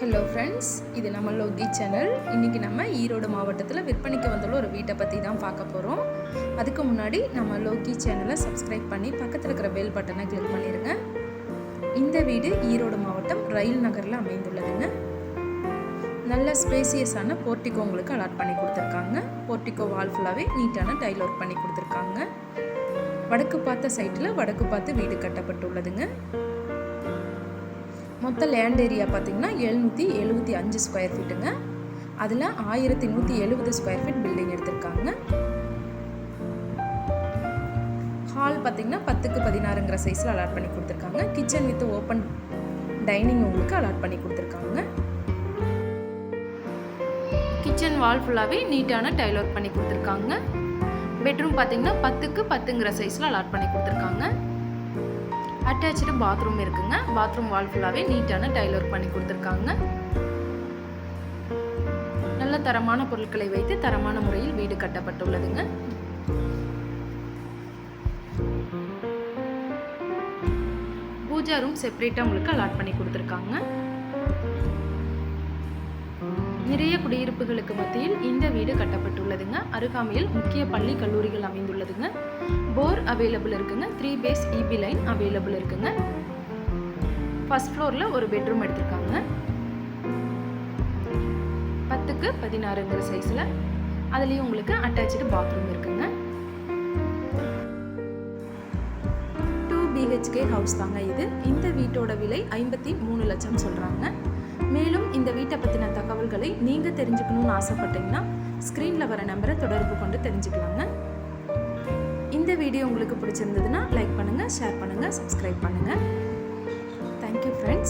Hello friends இது நம்ம Loki channel இன்றைக்கி நம்ம ஈரோடு மாவட்டத்தில் விற்பனைக்கு வந்துள்ள ஒரு வீட்டை பற்றி தான் பார்க்க போகிறோம் அதுக்கு முன்னாடி நம்ம லோகி சேனலை சப்ஸ்கிரைப் பண்ணி பக்கத்தில் இருக்கிற பெல் பட்டனை கிளிக் பண்ணிடுங்க இந்த வீடு ஈரோடு மாவட்டம் ரயில் நகரில் அமைந்துள்ளதுங்க. நல்ல ஸ்பேசியஸான போர்ட்டிகோ உங்களுக்கு அலாட் பண்ணி கொடுத்துருக்காங்க. போர்ட்டிகோ வால் ஃபுல்லாகவே நீட்டான டைல் ஒர்க் பண்ணி கொடுத்துருக்காங்க. வடக்கு பார்த்த சைட்டில் வடக்கு பார்த்து வீடு கட்டப்பட்டுள்ளதுங்க. மொத்த லேண்ட் ஏரியா பார்த்தீங்கன்னா எழுநூற்றி எழுபத்தி அஞ்சு ஸ்கொயர் ஃபீட்டுங்க அதில் ஆயிரத்தி நூற்றி எழுபது ஸ்கொயர் ஃபீட் பில்டிங் எடுத்திருக்காங்க. ஹால் பார்த்திங்கன்னா பத்துக்கு பதினாறுங்கிற சைஸில் அலாட் பண்ணி கொடுத்துருக்காங்க. கிச்சன் வித் ஓப்பன் டைனிங் உங்களுக்கு அலாட் பண்ணி கொடுத்துருக்காங்க. கிச்சன் வால் ஃபுல்லாகவே நீட்டான டைல் ஒர்க் பண்ணி கொடுத்துருக்காங்க. பெட்ரூம் பார்த்திங்கன்னா பத்துக்கு பத்துங்கிற சைஸில் அலாட் பண்ணி கொடுத்துருக்காங்க. அட்டாச்சு பாத்ரூம் இருக்குங்க. பாத்ரூம் வால் ஃபுல்லாகவே நீட்டான டைல் ஒர்க் பண்ணி கொடுத்துருக்காங்க. நல்ல தரமான பொருட்களை வைத்து தரமான முறையில் வீடு கட்டப்பட்டுள்ளதுங்க. பூஜா ரூம் செப்பரேட்டாக உங்களுக்கு அலாட் பண்ணி கொடுத்துருக்காங்க. நிறைய குடியிருப்புகளுக்கு மத்தியில் இந்த வீடு கட்டப்பட்டுள்ளதுங்க. அருகாமையில் முக்கிய பள்ளி கல்லூரிகள் அமைந்துள்ளதுங்க. போர் அவைலபிள் இருக்குங்க. Three phase EB line available இருக்குங்க. ஃபர்ஸ்ட் ஃப்ளோரில் ஒரு பெட்ரூம் எடுத்திருக்காங்க. பத்துக்கு பதினாறுங்கிற சைஸில் அதுலேயும் உங்களுக்கு அட்டாச்சு பாத்ரூம் இருக்குங்க. டூ பிஹெச்கே ஹவுஸ் தாங்க இது. இந்த வீட்டோட விலை ஐம்பத்தி மூணு லட்சம் சொல்கிறாங்க மேலும் இந்த வீட்டை பற்றின தகவல்களை நீங்கள் தெரிஞ்சுக்கணும்னு ஆசைப்பட்டீங்கன்னா ஸ்க்ரீனில் வர நம்பரை தொடர்பு கொண்டு தெரிஞ்சுக்கலாங்க. இந்த வீடியோ உங்களுக்கு பிடிச்சிருந்ததுன்னா லைக் பண்ணுங்கள் ஷேர் பண்ணுங்கள் சப்ஸ்கிரைப் பண்ணுங்கள் தேங்க்யூ ஃப்ரெண்ட்ஸ்